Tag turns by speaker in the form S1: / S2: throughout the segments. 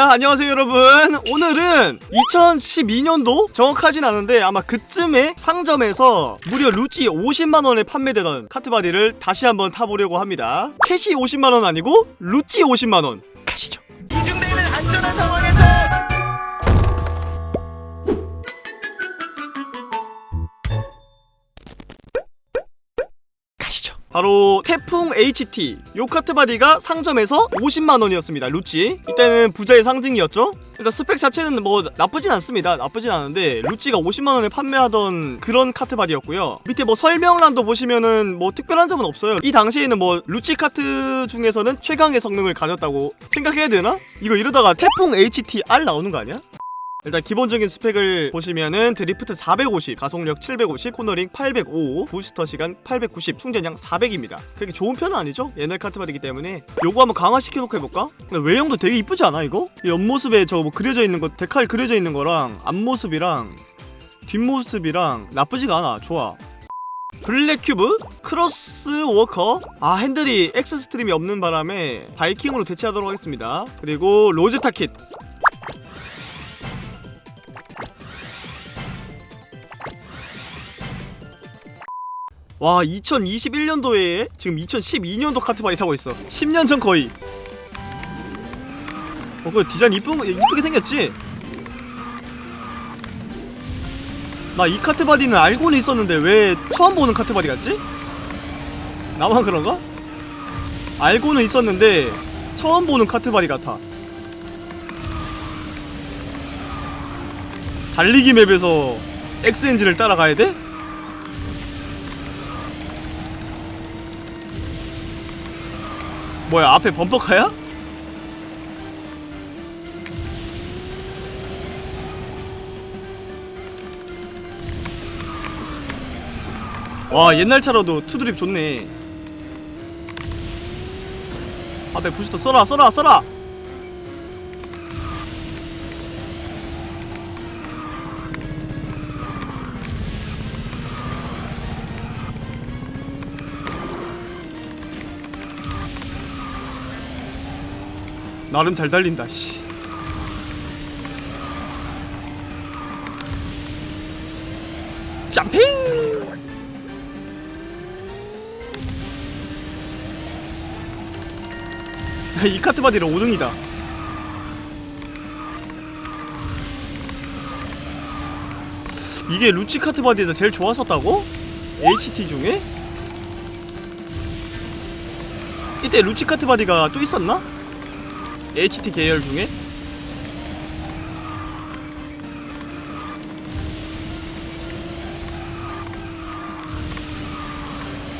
S1: 자 안녕하세요 여러분. 오늘은 2012년도 정확하진 않은데 아마 그쯤에 상점에서 무려 루찌 50만원에 판매되던 카트바디를 다시 한번 타보려고 합니다. 캐시 50만원 아니고 루찌 50만원. 가시죠.
S2: 이중대는 안전한 상황에서
S1: 바로 태풍 HT 요 카트 바디가 상점에서 50만원이었습니다 루찌 이때는 부자의 상징이었죠? 일단 스펙 자체는 뭐 나쁘진 않습니다. 나쁘진 않은데 루찌가 50만원에 판매하던 그런 카트 바디였고요. 밑에 뭐 설명란도 보시면은 뭐 특별한 점은 없어요. 이 당시에는 뭐 루찌 카트 중에서는 최강의 성능을 가졌다고 생각해야 되나? 이거 이러다가 태풍 HTR 나오는 거 아니야? 일단 기본적인 스펙을 보시면은 드리프트 450, 가속력 750, 코너링 805, 부스터 시간 890, 충전량 400입니다. 그렇게 좋은 편은 아니죠? 옛날 카트바디기 때문에 요거 한번 강화시켜놓고 해볼까? 근데 외형도 되게 이쁘지 않아 이거? 이 옆모습에 저 뭐 그려져 있는 거 데칼 그려져 있는 거랑 앞모습이랑 뒷모습이랑 나쁘지가 않아 좋아 블랙 큐브, 크로스 워커, 아 핸들이 엑스 스트림이 없는 바람에 바이킹으로 대체하도록 하겠습니다. 그리고 로즈 타킷, 와 2021년도에 지금 2012년도 카트바디 타고 있어 10년 전 거의 어 그 디자인 이쁜 거 이쁘게 생겼지? 나 이 카트 바디는 알고는 있었는데 왜 처음 보는 카트 바디 같지? 나만 그런가? 알고는 있었는데 처음 보는 카트 바디 같아 달리기 맵에서 엑스엔진을 따라가야 돼? 뭐야 앞에 범퍼카야? 와 옛날 차로도 투드립 좋네 앞에 부스터 써라 써라 써라 나름 잘 달린다 씨 점핑 이 카트 바디는 5등이다 이게 루치 카트 바디에서 제일 좋았었다고? HT 중에? 이때 루치 카트 바디가 또 있었나? HT 계열 중에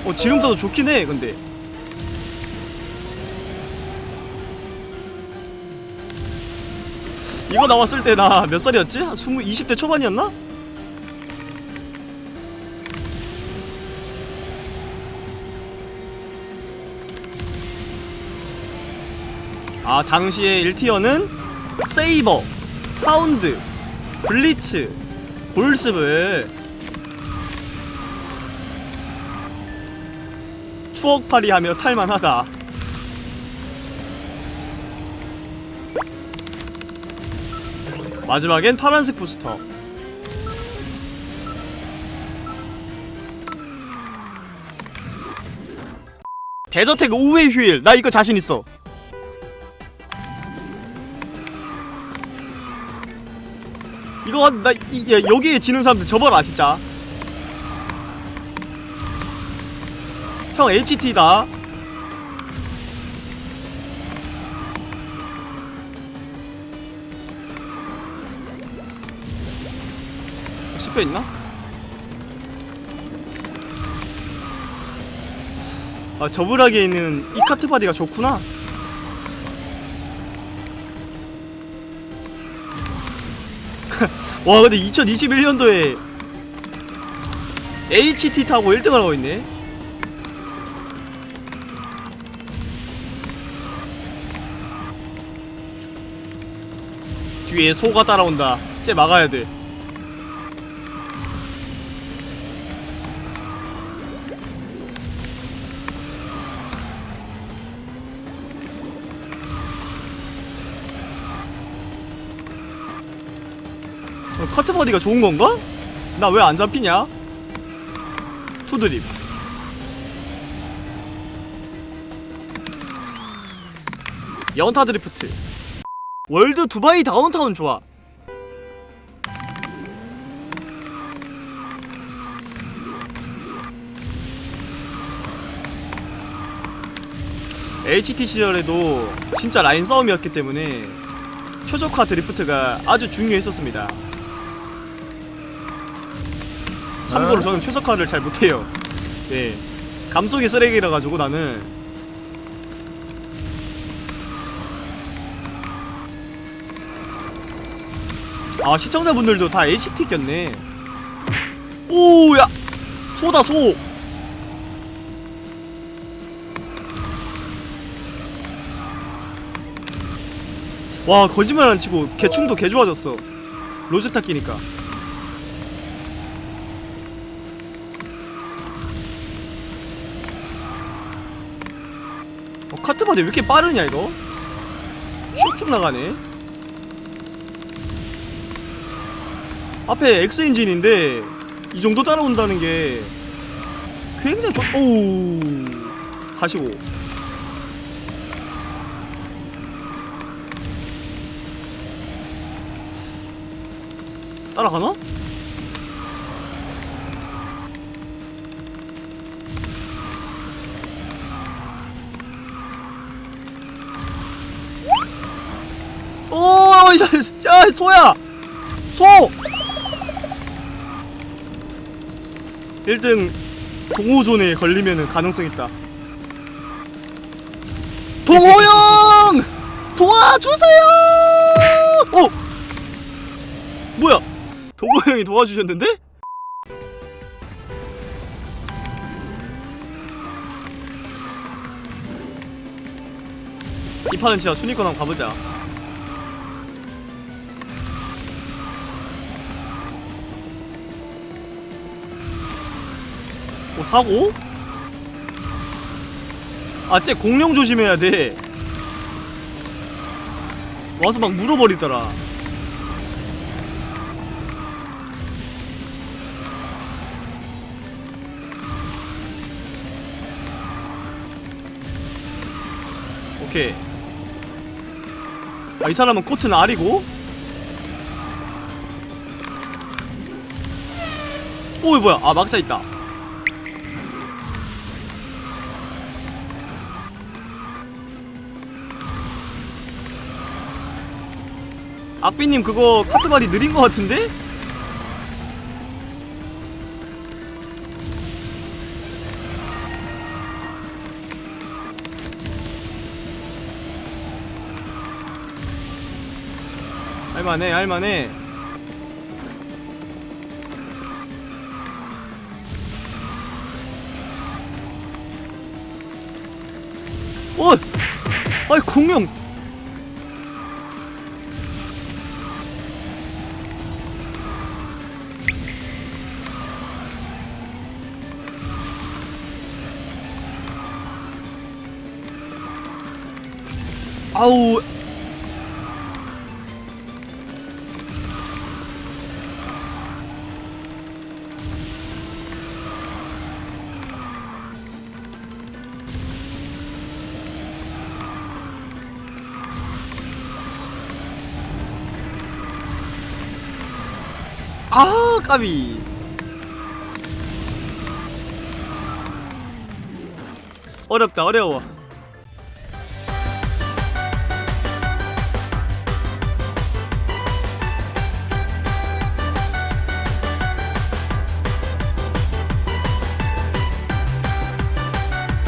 S1: 어 지금 타도 좋긴 해 근데 이거 나왔을 때 나 몇 살이었지? 한 20, 20대 초반이었나? 아 당시에 1티어는 세이버, 하운드, 블리츠, 골습을 추억팔이 하며 탈만하다. 마지막엔 파란색 부스터. 대저택 우회 휴일. 나 이거 자신 있어 이거 나 이, 야, 여기에 지는 사람들 접어라 진짜. 형 HT다. 씹혀 있나? 아 저불하게 있는 이 카트 바디가 좋구나 와 근데 2021년도에 HT 타고 1등을 하고 있네. 뒤에 소가 따라온다. 쟤 막아야 돼 커트 버디가 좋은 건가? 나 왜 안 잡히냐? 투드립. 연타 드리프트. 월드 두바이 다운타운 좋아. HT 시절에도 진짜 라인 싸움이었기 때문에 최적화 드리프트가 아주 중요했었습니다. 참고로 저는 최적화를 잘 못해요. 예. 감속이 쓰레기라 가지고 나는 아 시청자분들도 다 HT 꼈네. 오야 소다 소. 와 거짓말 안 치고 개충도 개 좋아졌어. 로즈타 끼니까. 어, 카트바디 왜 이렇게 빠르냐 이거? 슉슉 나가네. 앞에 X 엔진인데 이 정도 따라온다는 게 굉장히 좋. 오 가시고. 따라가나? 소야! 소! 1등 동호존에 걸리면 가능성 있다. 동호형! 도와주세요! 오! 뭐야? 동호형이 도와주셨는데? 이 판은 진짜 순위권 한번 가보자. 오 사고? 아 쟤 공룡 조심해야 돼. 와서 막 물어버리더라. 오케이. 아 이 사람은 코트는 R이고? 오 이거 뭐야? 아 막자 있다 악비님 그거 카트바디 느린 것 같은데? 할만해 할만해 어! 아이 공룡 아우. 아 까비. 어렵다 어려워